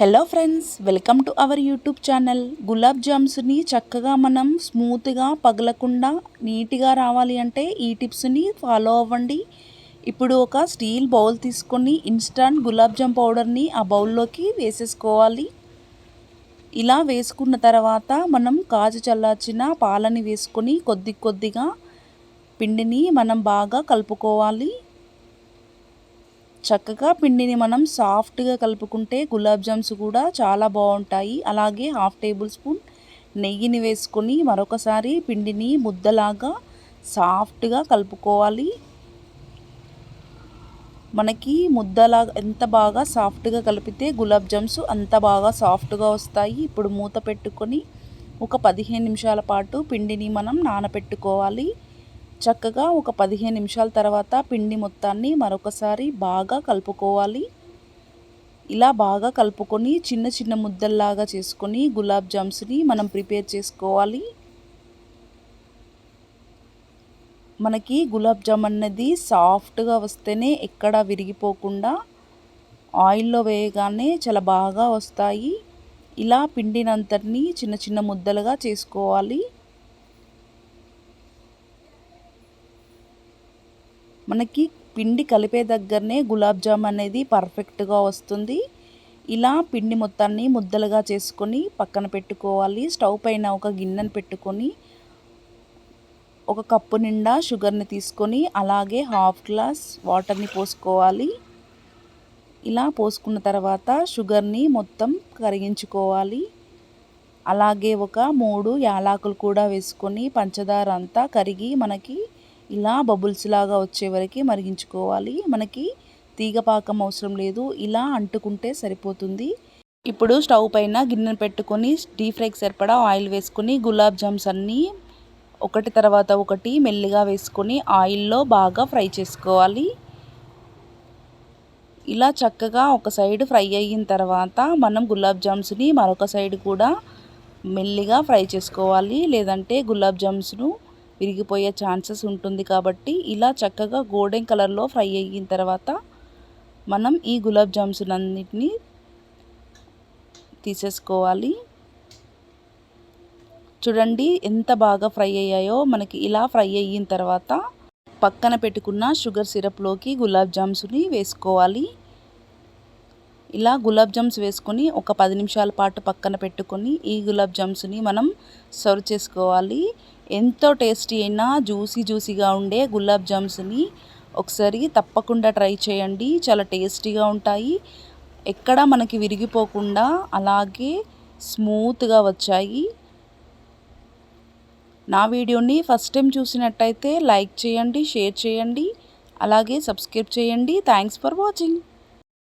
Hello friends welcome to our YouTube channel gulab జామ్స్ని చక్కగా మనం స్మూత్గా పగలకుండా నీట్గా రావాలి అంటే ఈ టిప్స్ని ఫాలో అవ్వండి. ఇప్పుడు ఒక స్టీల్ బౌల్ తీసుకొని ఇన్స్టంట్ గులాబ్ జామ్ పౌడర్ని ఆ బౌల్లోకి వేసేసుకోవాలి. ఇలా వేసుకున్న తర్వాత మనం కాజు చల్లార్చిన పాలని వేసుకొని కొద్ది కొద్దిగా పిండిని మనం బాగా కలుపుకోవాలి. చక్కగా పిండిని మనం సాఫ్ట్గా కలుపుకుంటే గులాబ్ జామ్స్ కూడా చాలా బాగుంటాయి. అలాగే హాఫ్ టేబుల్ స్పూన్ నెయ్యిని వేసుకొని మరొకసారి పిండిని ముద్దలాగా సాఫ్ట్గా కలుపుకోవాలి. మనకి ముద్దలా ఎంత బాగా సాఫ్ట్గా కలిపితే గులాబ్ జామ్స్ అంత బాగా సాఫ్ట్గా వస్తాయి. ఇప్పుడు మూత పెట్టుకొని ఒక పదిహేను నిమిషాల పాటు పిండిని మనం నానపెట్టుకోవాలి. చక్కగా ఒక పదిహేను నిమిషాల తర్వాత పిండి మొత్తాన్ని మరొకసారి బాగా కలుపుకోవాలి. ఇలా బాగా కలుపుకొని చిన్న చిన్న ముద్దల్లాగా చేసుకొని గులాబ్ జామ్స్ని మనం ప్రిపేర్ చేసుకోవాలి. మనకి గులాబ్ జామ్ అన్నది సాఫ్ట్గా వస్తేనే ఎక్కడ విరిగిపోకుండా ఆయిల్లో వేయగానే చాలా బాగా వస్తాయి. ఇలా పిండినంతటిని చిన్న చిన్న ముద్దలుగా చేసుకోవాలి. మనకి పిండి కలిపే దగ్గరనే గులాబ్ జామ్ అనేది పర్ఫెక్ట్గా వస్తుంది. ఇలా పిండి మొత్తాన్ని ముద్దలుగా చేసుకొని పక్కన పెట్టుకోవాలి. స్టవ్ పైన ఒక గిన్నెను పెట్టుకొని ఒక కప్పు నిండా షుగర్ని తీసుకొని అలాగే హాఫ్ గ్లాస్ వాటర్ని పోసుకోవాలి. ఇలా పోసుకున్న తర్వాత షుగర్ని మొత్తం కరిగించుకోవాలి. అలాగే ఒక మూడు యాలకులు కూడా వేసుకొని పంచదార అంతా కరిగి మనకి ఇలా బబుల్స్ లాగా వచ్చే వరకు మరిగించుకోవాలి. మనకి తీగ పాకం అవసరం లేదు. ఇలా అంటుకుంటే సరిపోతుంది. ఇప్పుడు స్టవ్ పైన గిన్నెను పెట్టుకొని డీప్ ఫ్రైకి సరిపడా ఆయిల్ వేసుకొని గులాబ్ జామ్స్ అన్నీ ఒకటి తర్వాత ఒకటి మెల్లిగా వేసుకొని ఆయిల్లో బాగా ఫ్రై చేసుకోవాలి. ఇలా చక్కగా ఒక సైడ్ ఫ్రై అయిన తర్వాత మనం గులాబ్ జామ్స్ని మరొక సైడ్ కూడా మెల్లిగా ఫ్రై చేసుకోవాలి. లేదంటే గులాబ్ జామ్స్ను విరిగిపోయే ఛాన్సెస్ ఉంటుంది కాబట్టి ఇలా చక్కగా గోల్డెన్ కలర్లో ఫ్రై అయిన తర్వాత మనం ఈ గులాబ్ జామ్స్ అన్నిటినీ తీసేసుకోవాలి. చూడండి ఎంత బాగా ఫ్రై అయ్యాయో. మనకి ఇలా ఫ్రై అయిన తర్వాత పక్కన పెట్టుకున్న షుగర్ సిరప్లోకి గులాబ్ జామ్స్ని వేసుకోవాలి. ఇలా గులాబ్ జామ్స్ వేసుకొని ఒక పది నిమిషాల పాటు పక్కన పెట్టుకొని ఈ గులాబ్ జామ్స్ని మనం సర్వ్ చేసుకోవాలి. ఎంతో టేస్టీ అయినా జ్యూసీ జ్యూసీగా ఉండే గులాబ్ జామ్స్ని ఒకసారి తప్పకుండా ట్రై చేయండి. చాలా టేస్టీగా ఉంటాయి. ఎక్కడ మనకి విరిగిపోకుండా అలాగే స్మూత్గా వచ్చాయి. నా వీడియోని ఫస్ట్ టైం చూసినట్టయితే లైక్ చేయండి షేర్ చేయండి అలాగే సబ్స్క్రైబ్ చేయండి. Thanks for watching.